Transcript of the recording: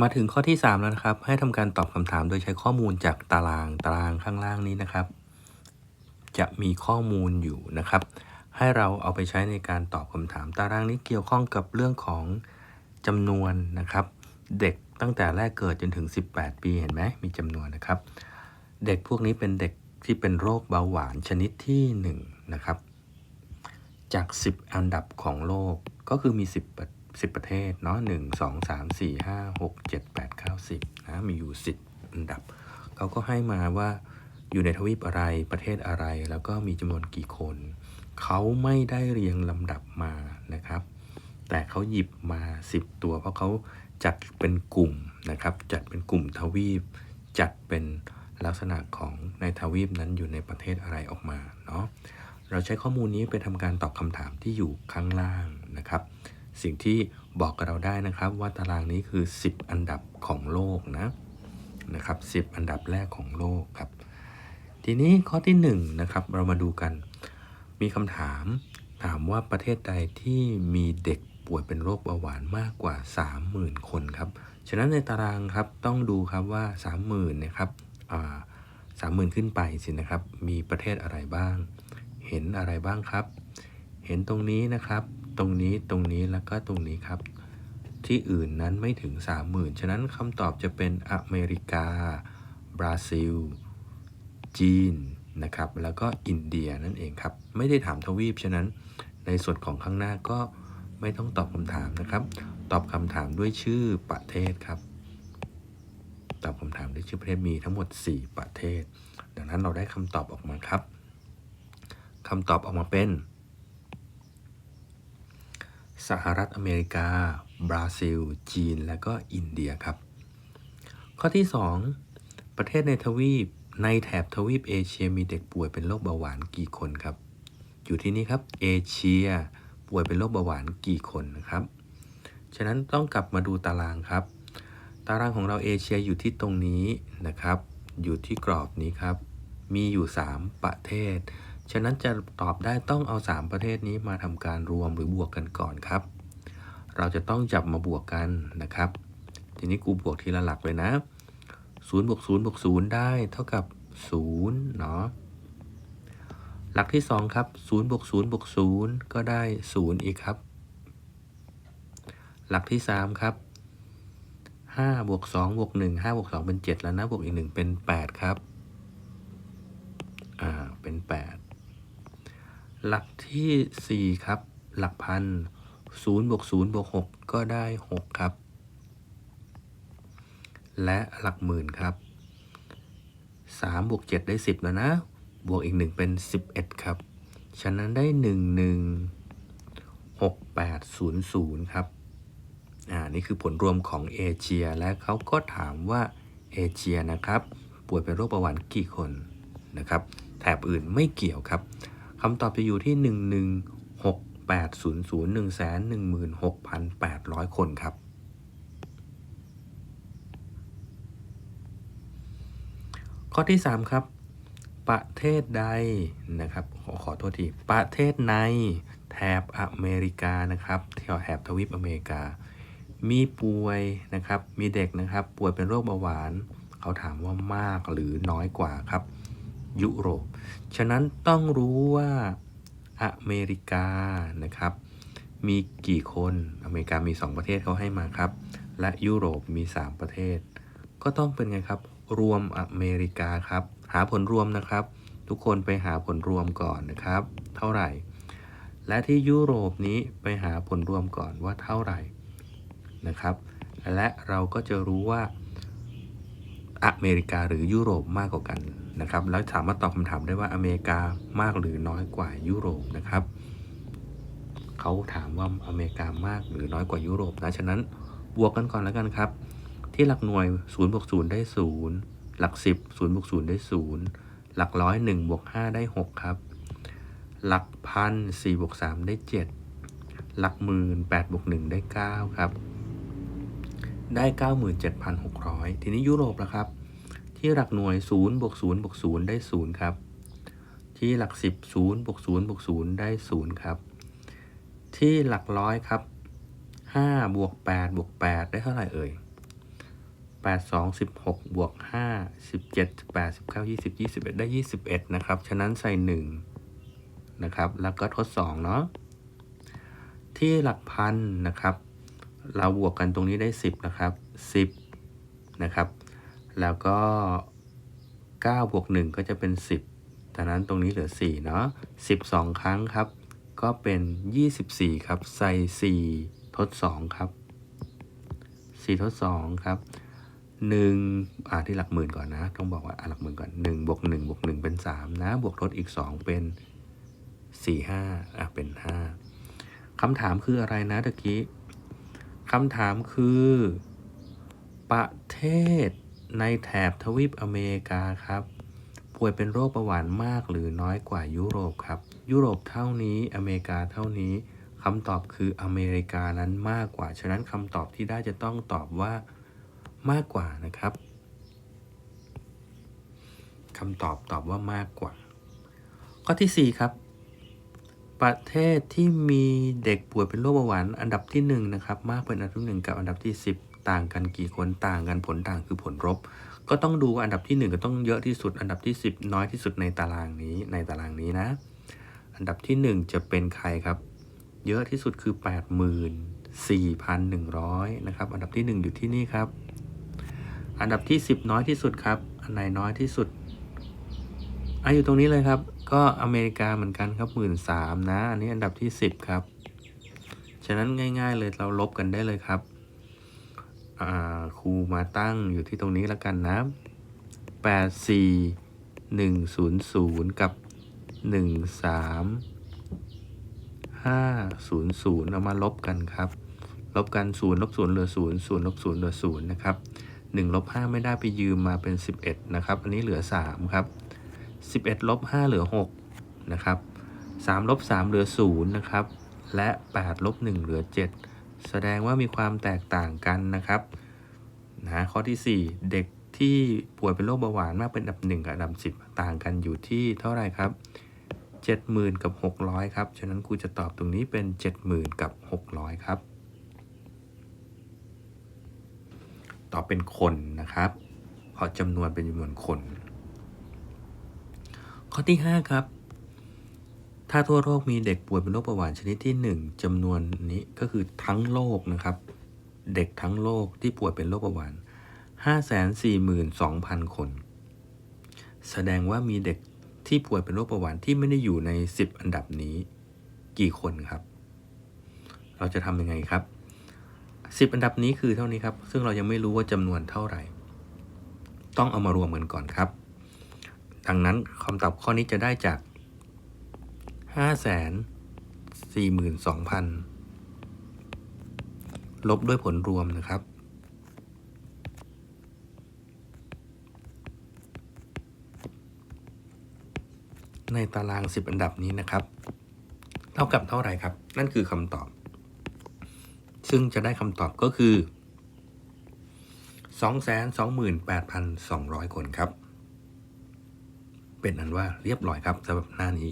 มาถึงข้อที่ 3 แล้วนะครับ ให้ทำการตอบคำถามโดยใช้ข้อมูลจากตารางตารางข้างล่างนี้นะครับ จะมีข้อมูลอยู่นะครับ ให้เราเอาไปใช้ในการตอบคำถาม ตารางนี้เกี่ยวข้องกับเรื่องของจำนวนนะครับ เด็กตั้งแต่แรกเกิดจนถึง 18 ปีเห็นไหมมีจำนวนนะครับ เด็กพวกนี้เป็นเด็กที่เป็นโรคเบาหวานชนิดที่1นะครับจาก 10 อันดับของโลกก็คือมี 10 ประ10ประเทศเนาะ1 2 3 4 5 6 7 8 9 10นะมีอยู่10อันดับเขาก็ให้มาว่าอยู่ในทวีปอะไรประเทศอะไร แล้วก็มีจำนวนกี่คน เขาไม่ได้เรียงลำดับมานะครับ แต่เขาหยิบมา 10 ตัว เพราะเขาจัดเป็นกลุ่มนะครับ จัดเป็นกลุ่มทวีป จัดเป็นลักษณะของในทวีปนั้นอยู่ในประเทศอะไรออกมาเนาะเราใช้ข้อมูลนี้ไปทำการตอบคำถามที่อยู่ข้างล่างนะครับ สิ่งที่บอกกับเราได้นะครับ ว่าตารางนี้คือ 10 อันดับของโลกนะนะครับ10 อันดับแรกของโลกครับ ทีนี้ข้อที่1นงนะครับเรามาดูกัน มีคำถามถามว่าประเทศใดที่มีเด็กป่วยเป็นโรคเบาหวานมากกว่า 30,000 คนครับ ฉะนั้นในตารางครับต้องดูครับว่า 30,000นี่ยครับสามหมื่นขึ้นไปสินะครับ มีประเทศอะไรบ้าง เห็นอะไรบ้างครับ เห็นตรงนี้นะครับ ตรงนี้ตรงนี้แล้วก็ตรงนี้ครับ ที่อื่นนั้นไม่ถึง 30,000 ฉะนั้นคำตอบจะเป็นอเมริกา บราซิล จีนนะครับ แล้วก็อินเดียนั่นเองครับ ไม่ได้ถามทวีป ฉะนั้นในส่วนของข้างหน้าก็ไม่ต้องตอบคำถามนะครับ ตอบคำถามด้วยชื่อประเทศครับ ตอบคำถามด้วยชื่อประเทศมีทั้งหมด 4 ประเทศ ดังนั้นเราได้คำตอบออกมาครับคำตอบออกมาเป็น สหรัฐอเมริกา บราซิล จีน และก็อินเดียครับ ข้อที่ 2 ประเทศในทวีปในแถบทวีปเอเชียมีเด็กป่วยเป็นโรคเบาหวานกี่คนครับ อยู่ที่นี่ครับ เอเชีย ป่วยเป็นโรคเบาหวานกี่คนนะครับ ฉะนั้นต้องกลับมาดูตารางครับ ตารางของเราเอเชียอยู่ที่ตรงนี้นะครับ อยู่ที่กรอบนี้ครับ มีอยู่ 3 ประเทศ ฉะนั้นจะตอบได้ต้องเอา 3 ประเทศนี้มาทำการรวมหรือบวกกันก่อนครับ เราจะต้องจับมาบวกกันนะครับ ทีนี้กูบวกทีละหลักเลยนะ0บวก0บวก0ได้เท่ากับ0เนาะหลักที่ 2 ครับ0บวก0บวก0ก็ได้ 0 อีกครับ หลักที่ 3 ครับ5บวก2บวก1 5บวก2เป็น 7 แล้วนะบวกอีก 1 เป็น 8 ครับ อ่า เป็น 8 หลักที่ 4 ครับ หลักพัน0บวก0บวก6ก็ได้ 6 ครับ และหลักหมื่นครับ3บวก7ได้ 10 แล้วนะ บวกอีก 1 เป็น 11 ครับ ฉะนั้นได้ 1 1 6 8 0 0 ครับ อ่า นี่คือผลรวมของเอเชีย และเขาก็ถามว่าเอเชียนะครับ ป่วยเป็นโรคเบาหวานกี่คนนะครับ แถบอื่นไม่เกี่ยวครับ คำตอบจะอยู่ที่ 1 1 6 8 0 0 1 1 6 8 0 0 คนครับ ข้อที่ 3 ครับ ประเทศใดนะครับ ขอขอโทษที ประเทศในแถบอเมริกานะครับแถบทวีปอเมริกา มีป่วยนะครับ มีเด็กนะครับ ป่วยเป็นโรคเบาหวาน เขาถามว่ามากหรือน้อยกว่าครับ ยุโรป ฉะนั้นต้องรู้ว่าอเมริกานะครับ มีกี่คนอเมริกามี 2 ประเทศเขาให้มาครับ และยุโรปมี 3 ประเทศ ก็ต้องเป็นไงครับ รวมอเมริกาครับ หาผลรวมนะครับ ทุกคนไปหาผลรวมก่อนนะครับ เท่าไหร่ และที่ยุโรปนี้ไปหาผลรวมก่อนว่าเท่าไหร่นะครับ และเราก็จะรู้ว่า อเมริกาหรือยุโรปมากกว่ากันนะครับ แล้วสามารถตอบคำถามได้ว่าอเมริกามากหรือน้อยกว่ายุโรปนะครับเขาถามว่าอเมริกามากหรือน้อยกว่ายุโรปนะฉะนั้นบวกกันก่อนแล้วกันครับ ที่หลักหน่วย0บวก0ได้ 0 หลัก 10 0บวก0ได้ 0 หลักร้อย1บวก5ได้6ครับ หลักพัน4บวก3ได้ 7 หลักหมื่น8บวก1ได้ 9 ครับ ได้ 97,600 ทีนี้ยุโรปนะครับ ที่หลักหน่วย0บวก0บวก0ได้ 0 ครับ ที่หลัก 10 0บวก0บวก0ได้ 0 ครับ ที่หลักร้อยครับ5บวก8บวก8ได้เท่าไหร่เอ่ยแปดสองสิบหกบวกห้าสิบเจ็ดแปดสิบเก้ายี่สิบยี่สิบเอ็ดได้ยี่สิบเอ็ดนะครับ ฉะนั้นใส่หนึ่งนะครับ แล้วก็ทดสองเนาะ ที่หลักพันนะครับ เราบวกกันตรงนี้ได้สิบนะครับสิบนะครับ แล้วก็เก้าบวกหนึ่งก็จะเป็นสิบดังนั้นตรงนี้เหลือสี่เนาะสิบสองครั้งครับ ก็เป็นยี่สิบสี่ครับ ใส่สี่ทดสองครับสี่ทดสองครับหนึ่งอ่าที่หลักหมื่นก่อนนะ ต้องบอกว่าอ่าหลักหมื่นก่อนหนึ่งบวกหนึ่งบวกหนึ่งเป็นสามนะ บวกทดอีกสองเป็นสี่ห้าอะเป็นห้าคำถามคืออะไรนะตะกี้ คำถามคือ ประเทศในแถบทวีปอเมริกาครับ ป่วยเป็นโรคเบาหวานมากหรือน้อยกว่ายุโรปครับ ยุโรปเท่านี้อเมริกาเท่านี้คำตอบคืออเมริกานั้นมากกว่า ฉะนั้นคำตอบที่ได้จะต้องตอบว่ามากกว่านะครับคำตอบตอบว่ามากกว่า ข้อที่ 4 ครับ ประเทศที่มีเด็กป่วยเป็นโรคเบาหวานอันดับที่1นะครับมากเป็นอันดับที่หนึ่งกับอันดับที่ 10 ต่างกันกี่คนต่างกันผลต่างคือผลลบก็ต้องดูว่าอันดับที่ 1 ก็ต้องเยอะที่สุด อันดับที่ 10 น้อยที่สุดในตารางนี้ในตารางนี้นะ อันดับที่ 1 จะเป็นใครครับ เยอะที่สุดคือ 84,100 นะครับ อันดับที่ 1 อยู่ที่นี่ครับ อันดับที่ 10 น้อยที่สุดครับ อันไหนน้อยที่สุดอะอยู่ตรงนี้เลยครับ ก็อเมริกาเหมือนกันครับหมื่นสามนะ อันนี้อันดับที่10ครับ ฉะนั้นง่ายๆเลยเราลบกันได้เลยครับครูมาตั้งอยู่ที่ตรงนี้แล้วกันนะ8 4 1 0 0กับ1 3 5 0 0เอามาลบกันครับ ลบกัน0ลบ0เหลือ0 0ลบ0เหลือ0นะครับ1ลบ5ไม่ได้ไปยืมมาเป็น11นะครับ อันนี้เหลือ3ครับ 11ลบ5เหลือ6นะครับ3ลบ3เหลือ0นะครับและ8ลบ1เหลือ 7 แสดงว่ามีความแตกต่างกันนะครับนะข้อที่ 4 เด็กที่ป่วยเป็นโรคเบาหวานมากเป็นอันดับ 1 กับอันดับ 10 ต่างกันอยู่ที่เท่าไหร่ครับ 70,000 กับ 600 ครับ ฉะนั้นครูจะตอบตรงนี้เป็น 70,000 กับ 600 ครับ ตอบเป็นคนนะครับ เพราะจำนวนเป็นจำนวนคน อที่ 5 ครับ ถ้าทั่วโลกมีเด็กป่วยเป็นโรคเบาหวานชนิดที่ 1จำนวนนี้ก็คือทั้งโลกนะครับ เด็กทั้งโลกที่ป่วยเป็นโรคเบาหวาน 542,000 คน แสดงว่ามีเด็กที่ป่วยเป็นโรคเบาหวานที่ไม่ได้อยู่ใน 10 อันดับนี้กี่คนครับ เราจะทำยังไงครับ 10 อันดับนี้คือเท่านี้ครับ ซึ่งเรายังไม่รู้ว่าจำนวนเท่าไหร่ ต้องเอามารวมกันก่อนครับ ดังนั้นคำตอบข้อนี้จะได้จาก 542,000 ลบด้วยผลรวมนะครับ ในตาราง 10 อันดับนี้นะครับ เท่ากับเท่าไหร่ครับ นั่นคือคำตอบ ซึ่งจะได้คำตอบก็คือ 228,200 คนครับ เป็นอันว่าเรียบร้อยครับสำหรับหน้านี้